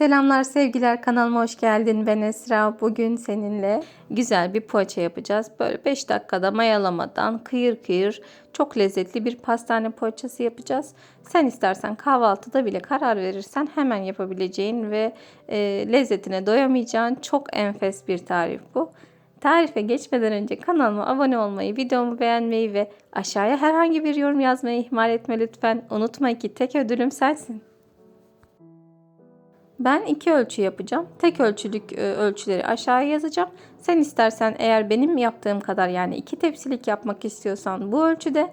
Selamlar sevgiler kanalıma hoş geldin ben Esra. Bugün seninle güzel bir poğaça yapacağız. Böyle 5 dakikada mayalamadan kıyır kıyır çok lezzetli bir pastane poğaçası yapacağız. Sen istersen kahvaltıda bile karar verirsen hemen yapabileceğin ve e, lezzetine doyamayacağın çok enfes bir tarif bu. Tarife geçmeden önce kanalıma abone olmayı, videomu beğenmeyi ve aşağıya herhangi bir yorum yazmayı ihmal etme lütfen. Unutma ki tek ödülüm sensin. Ben iki ölçü yapacağım. Tek ölçülük e, ölçüleri aşağıya yazacağım. Sen istersen eğer benim yaptığım kadar yani iki tepsilik yapmak istiyorsan bu ölçüde,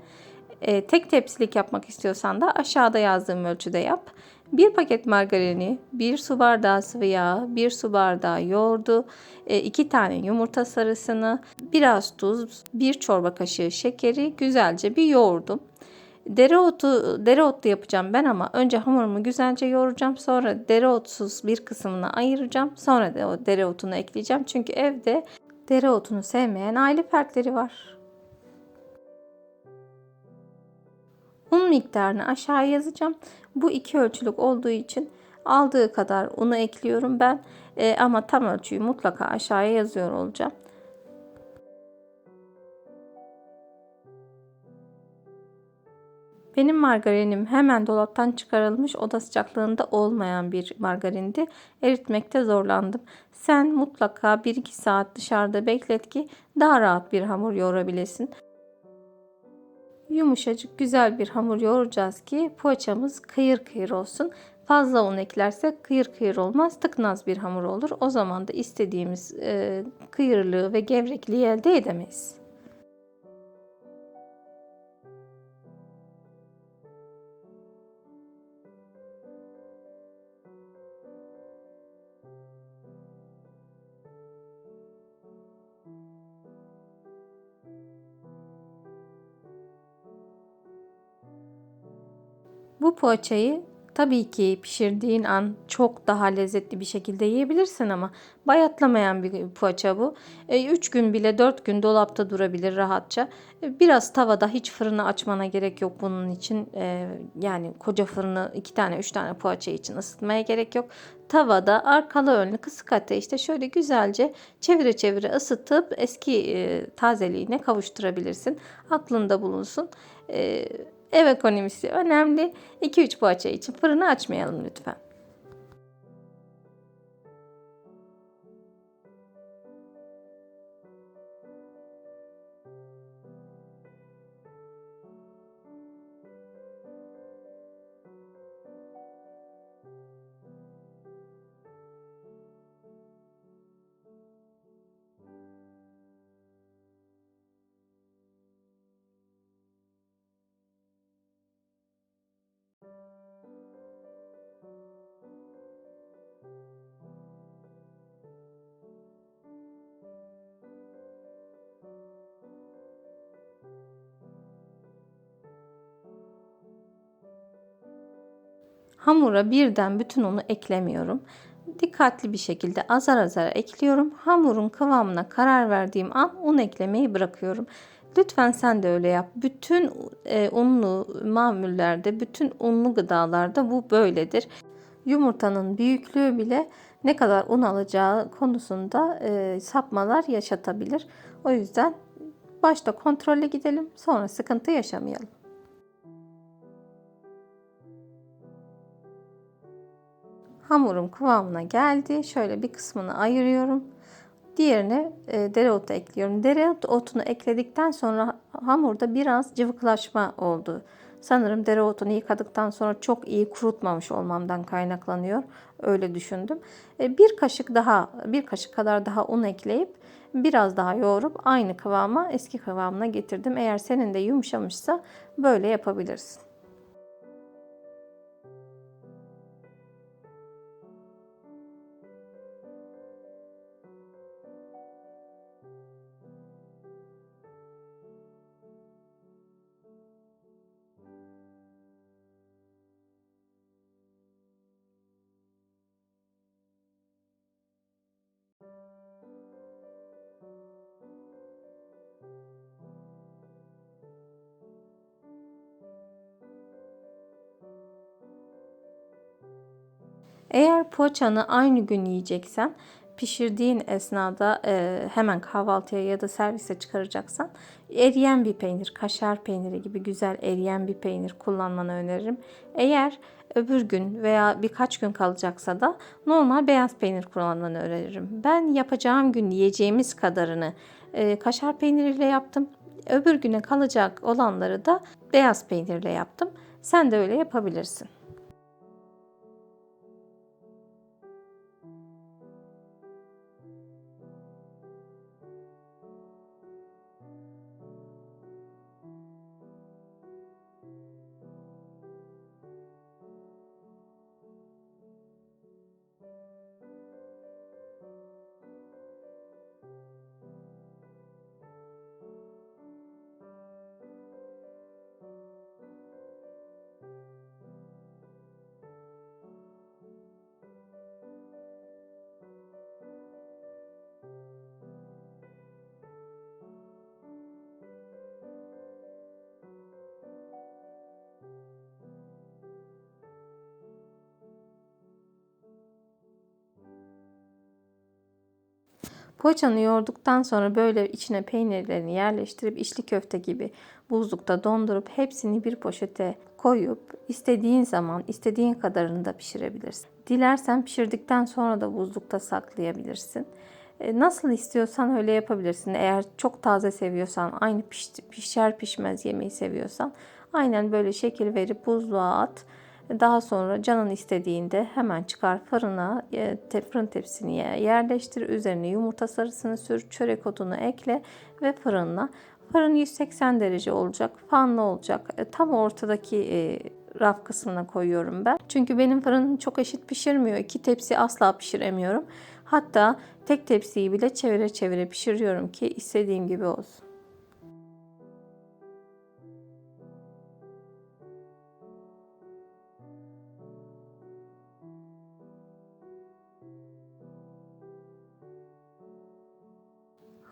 e, tek tepsilik yapmak istiyorsan da aşağıda yazdığım ölçüde yap. Bir paket margarini, bir su bardağı sıvı yağ, bir su bardağı yoğurdu, e, iki tane yumurta sarısını, biraz tuz, bir çorba kaşığı şekeri güzelce bir yoğurdum. Dereotu, dereotlu yapacağım ben ama önce hamurumu güzelce yoğuracağım. Sonra dereotsuz bir kısmını ayıracağım. Sonra da o dereotunu ekleyeceğim. Çünkü evde dereotunu sevmeyen aile fertleri var. Un miktarını aşağıya yazacağım. Bu iki ölçülük olduğu için aldığı kadar unu ekliyorum ben. E, ama tam ölçüyü mutlaka aşağıya yazıyor olacağım. Benim margarinim hemen dolaptan çıkarılmış oda sıcaklığında olmayan bir margarindi. Eritmekte zorlandım. Sen mutlaka 1-2 saat dışarıda beklet ki daha rahat bir hamur yoğurabilesin. Yumuşacık güzel bir hamur yoğuracağız ki poğaçamız kıyır kıyır olsun. Fazla un eklersek kıyır kıyır olmaz, tıknaz bir hamur olur. O zaman da istediğimiz e, kıyırlığı ve gevrekliği elde edemeyiz. Bu poğaçayı tabii ki pişirdiğin an çok daha lezzetli bir şekilde yiyebilirsin ama bayatlamayan bir poğaça bu. 3 e, gün bile 4 gün dolapta durabilir rahatça. E, biraz tavada hiç fırını açmana gerek yok bunun için. E, yani koca fırını 2 tane 3 tane poğaça için ısıtmaya gerek yok. Tavada arkalı önlü kısık ateşte şöyle güzelce çevire çevire ısıtıp eski tazeliğine kavuşturabilirsin. Aklında bulunsun. Ev ekonomisi önemli. 2-3 poğaça için fırını açmayalım lütfen. Hamura birden bütün unu eklemiyorum. Dikkatli bir şekilde azar azar ekliyorum. Hamurun kıvamına karar verdiğim an un eklemeyi bırakıyorum. Lütfen sen de öyle yap. Bütün e, unlu mamullerde, bütün unlu gıdalarda bu böyledir. Yumurtanın büyüklüğü bile ne kadar un alacağı konusunda e, sapmalar yaşatabilir. O yüzden başta kontrolle gidelim, sonra sıkıntı yaşamayalım. Hamurum kıvamına geldi. Şöyle bir kısmını ayırıyorum. Diğerine e, dereotu ekliyorum. Dereotunu ekledikten sonra hamurda biraz cıvıklaşma oldu. Sanırım dereotunu yıkadıktan sonra çok iyi kurutmamış olmamdan kaynaklanıyor. Öyle düşündüm. E, bir kaşık daha, bir kaşık kadar daha un ekleyip biraz daha yoğurup aynı kıvama, eski kıvamına getirdim. Eğer senin de yumuşamışsa böyle yapabilirsin. Eğer poğaçanı aynı gün yiyeceksen pişirdiğin esnada e, hemen kahvaltıya ya da servise çıkaracaksan eriyen bir peynir, kaşar peyniri gibi güzel eriyen bir peynir kullanmanı öneririm. Eğer öbür gün veya birkaç gün kalacaksa da normal beyaz peynir kullanmanı öneririm. Ben yapacağım gün yiyeceğimiz kadarını e, kaşar peyniriyle yaptım. Öbür güne kalacak olanları da beyaz peynirle yaptım. Sen de öyle yapabilirsin. Poğaçanı yoğurduktan sonra böyle içine peynirlerini yerleştirip içli köfte gibi buzlukta dondurup hepsini bir poşete koyup istediğin zaman istediğin kadarını da pişirebilirsin. Dilersen pişirdikten sonra da buzlukta saklayabilirsin. E, nasıl istiyorsan öyle yapabilirsin. Eğer çok taze seviyorsan, aynı pişer pişmez yemeği seviyorsan aynen böyle şekil verip buzluğa at. Daha sonra canın istediğinde hemen çıkar fırına, e, fırın tepsini yerleştir. Üzerine yumurta sarısını sür, çörek otunu ekle ve fırınla. Fırın 180 derece olacak, fanlı olacak. E, tam ortadaki e, raf kısmına koyuyorum ben. Çünkü benim fırınım çok eşit pişirmiyor. İki tepsi asla pişiremiyorum. Hatta tek tepsiyi bile çevire çevire pişiriyorum ki istediğim gibi olsun.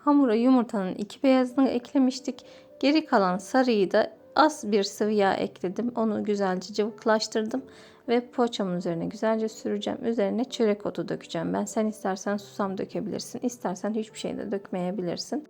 Hamura yumurtanın iki beyazını eklemiştik. Geri kalan sarıyı da az bir sıvı yağ ekledim. Onu güzelce cıvıklaştırdım ve poğaçamın üzerine güzelce süreceğim. Üzerine çörek otu dökeceğim. Ben sen istersen susam dökebilirsin. İstersen hiçbir şey de dökmeyebilirsin.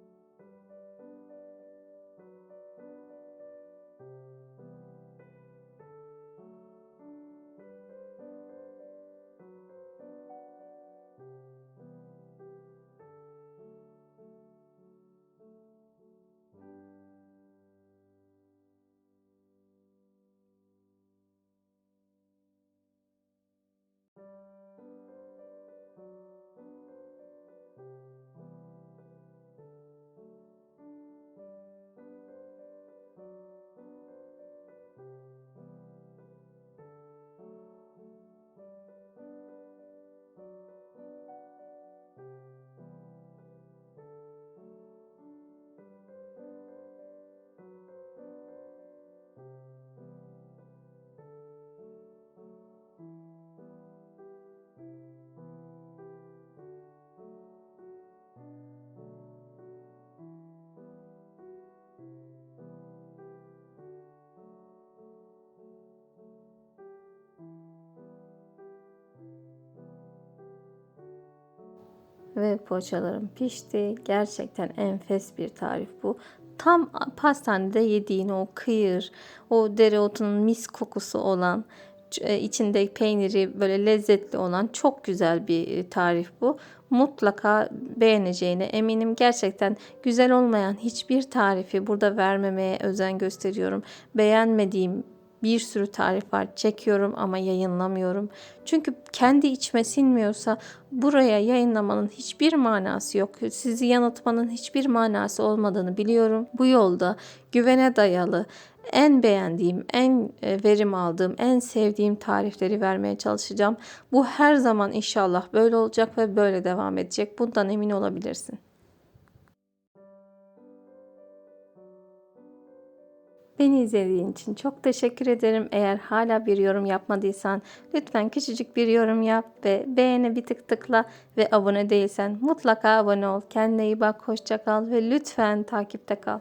Ve poğaçalarım pişti. Gerçekten enfes bir tarif bu. Tam pastanede yediğin o kıyır, o dereotunun mis kokusu olan, e, içinde peyniri böyle lezzetli olan çok güzel bir e, tarif bu. Mutlaka beğeneceğine eminim. Gerçekten güzel olmayan hiçbir tarifi burada vermemeye özen gösteriyorum. Beğenmediğim bir sürü tarif var. Çekiyorum ama yayınlamıyorum. Çünkü kendi içime sinmiyorsa buraya yayınlamanın hiçbir manası yok. Sizi yanıltmanın hiçbir manası olmadığını biliyorum. Bu yolda güvene dayalı en beğendiğim, en e, verim aldığım, en sevdiğim tarifleri vermeye çalışacağım. Bu her zaman inşallah böyle olacak ve böyle devam edecek. Bundan emin olabilirsin. Beni izlediğin için çok teşekkür ederim. Eğer hala bir yorum yapmadıysan lütfen küçücük bir yorum yap ve beğeni bir tık tıkla ve abone değilsen mutlaka abone ol. Kendine iyi bak, hoşça kal ve lütfen takipte kal.